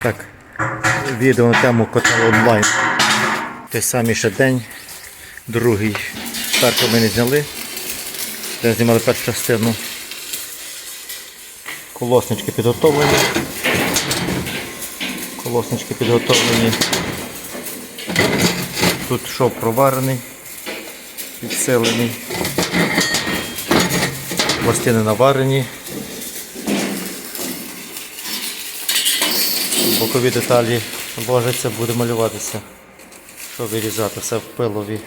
Так, відео на тему котел онлайн. Той самий ще день, другий. Першого ми не зняли. Де знімали першу частину. Колоснички підготовлені. Колоснички підготовлені. Тут шов проварений, підсилений. Пластини наварені. Бокові деталі бажаться, буде малюватися. Що вирізати, все в пилові.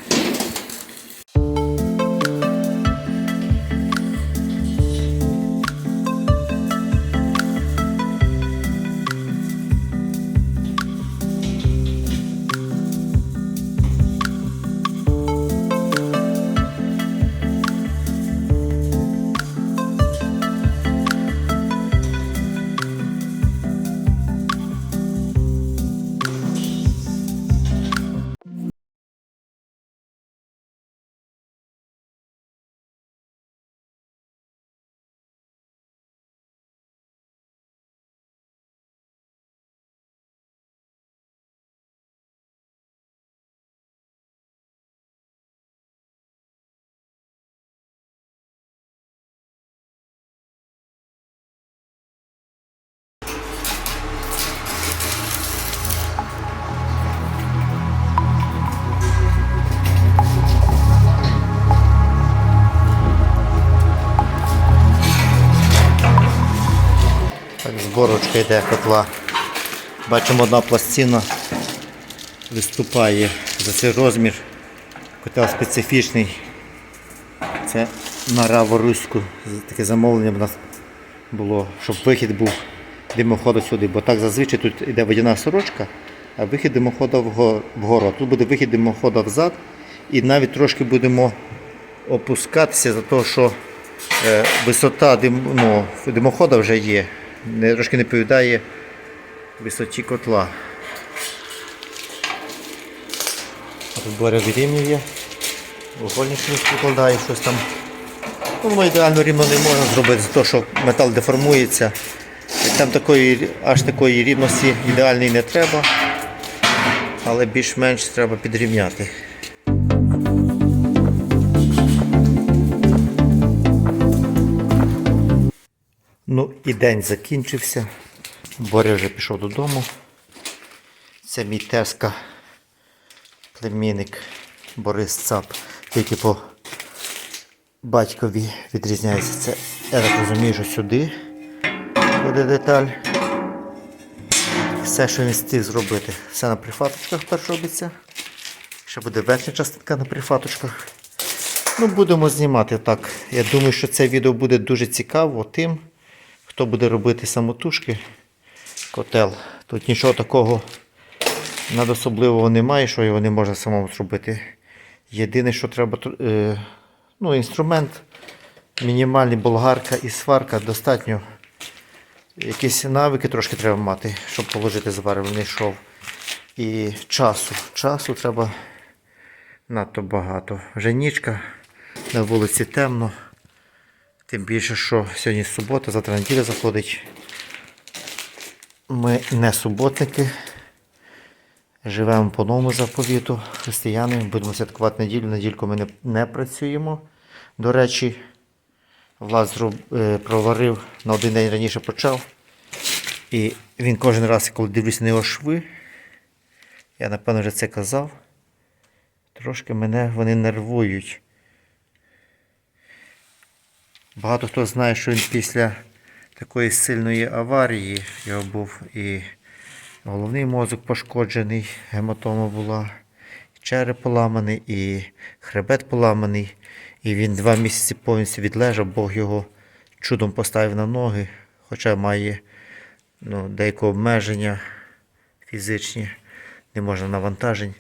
Зборочка йде котла. Бачимо, одна пластина виступає за цей розмір. Котел специфічний. Це на раворуську. Таке замовлення в нас було, щоб вихід був димоходу сюди. Бо так зазвичай тут йде водяна сорочка, а вихід димоходу вгору. Тут буде вихід димоходу взад. І навіть трошки будемо опускатися за те, що е, висота дим, ну, димохода вже є. Не, трошки не відповідає висоті котла. А тут Боря вирівнює, угольничник викладає щось там. Ну, ідеально рівно не можна зробити, за те, що метал деформується. Там такої, аж такої рівності ідеальної не треба, але більш-менш треба підрівняти. Ну і день закінчився. Боря вже пішов додому. Це мій тезка, племінник Борис Цап. Тільки по батькові відрізняється. Це, я так розумію, що сюди буде деталь. Все, що він встиг зробити. Все на прифаточках перш робиться. Ще буде верхня частинка на прифаточках. Ну, будемо знімати так. Я думаю, що це відео буде дуже цікаво тим, хто буде робити самотужки котел. Тут нічого такого надособливого немає, що його не можна самому зробити. Єдине, що треба, е, ну, інструмент, мінімальний болгарка і сварка достатньо. Якісь навики трошки треба мати, щоб положити зварювальний шов. І часу. Часу треба надто багато. Вже нічка, на вулиці темно. Тим більше, що сьогодні субота, завтра неділя заходить. Ми не суботники. Живемо по новому заповіту. Християни. Будемо святкувати неділю. Недільку ми не, не працюємо. До речі, Влад е, проварив на один день раніше почав. І він кожен раз, коли дивлюся на його шви, я напевно вже це казав. Трошки мене вони нервують. Багато хто знає, що він після такої сильної аварії його був і головний мозок пошкоджений, гематома була, і череп поламаний, і хребет поламаний. І він два місяці повністю відлежав, Бог його чудом поставив на ноги, хоча має ну, деякі обмеження фізичні, не можна навантажень.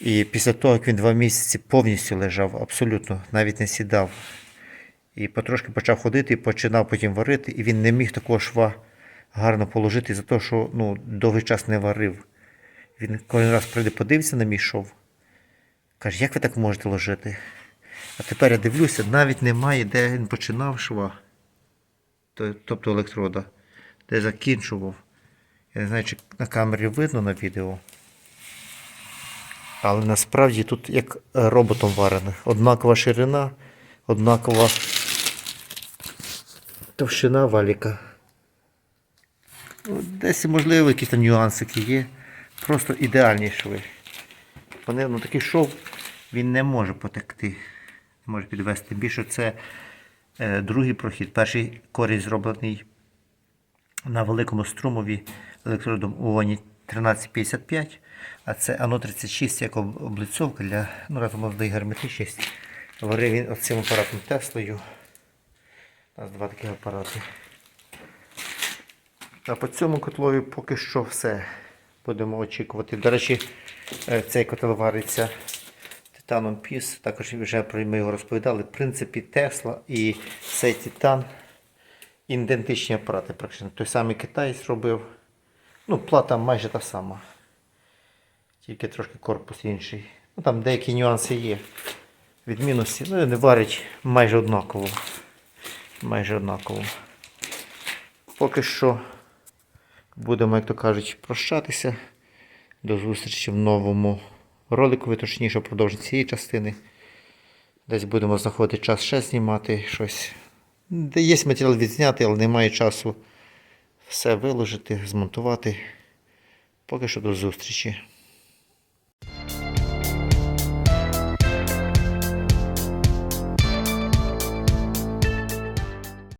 І після того, як він два місяці повністю лежав, абсолютно, навіть не сідав. І потрошки почав ходити, починав потім варити, і він не міг такого шва гарно положити за те, що ну, довгий час не варив. Він кожен раз прийде, подивиться на мій шов. Каже, як ви так можете ложити? А тепер я дивлюся, навіть немає, де він починав шва, тобто електрода, де закінчував. Я не знаю, чи на камері видно на відео. Але насправді тут як роботом варено. Однакова ширина, однакова товщина валіка. Ну, Десь, можливо, якісь там нюансики є. Просто ідеальні шви. Вони, ну, такий шов він не може потекти, не може підвести. Більше це е, другий прохід. Перший корінь зроблений на великому струмові електродом УОНі 1355, а це ано 36 як облицовка для ну, разом герметичність. Варив він оцим апаратом Теслою. У нас два таких апарати. А по цьому котлові поки що все. Будемо очікувати. До речі, е, цей котел вариться титаном піс. Також вже про ми його розповідали. В принципі, Тесла і цей титан ідентичні апарати. Практично. Той самий китаєць робив. Ну, плата майже та сама. Тільки трошки корпус інший. Ну, там деякі нюанси є. Відмінності. Ну, не варять майже однаково. Майже однаково. Поки що будемо, як то кажуть, прощатися. До зустрічі в новому ролику, точніше, продовження цієї частини. Десь будемо знаходити час ще знімати щось. Де є матеріал відзняти, але немає часу все виложити, змонтувати. Поки що до зустрічі.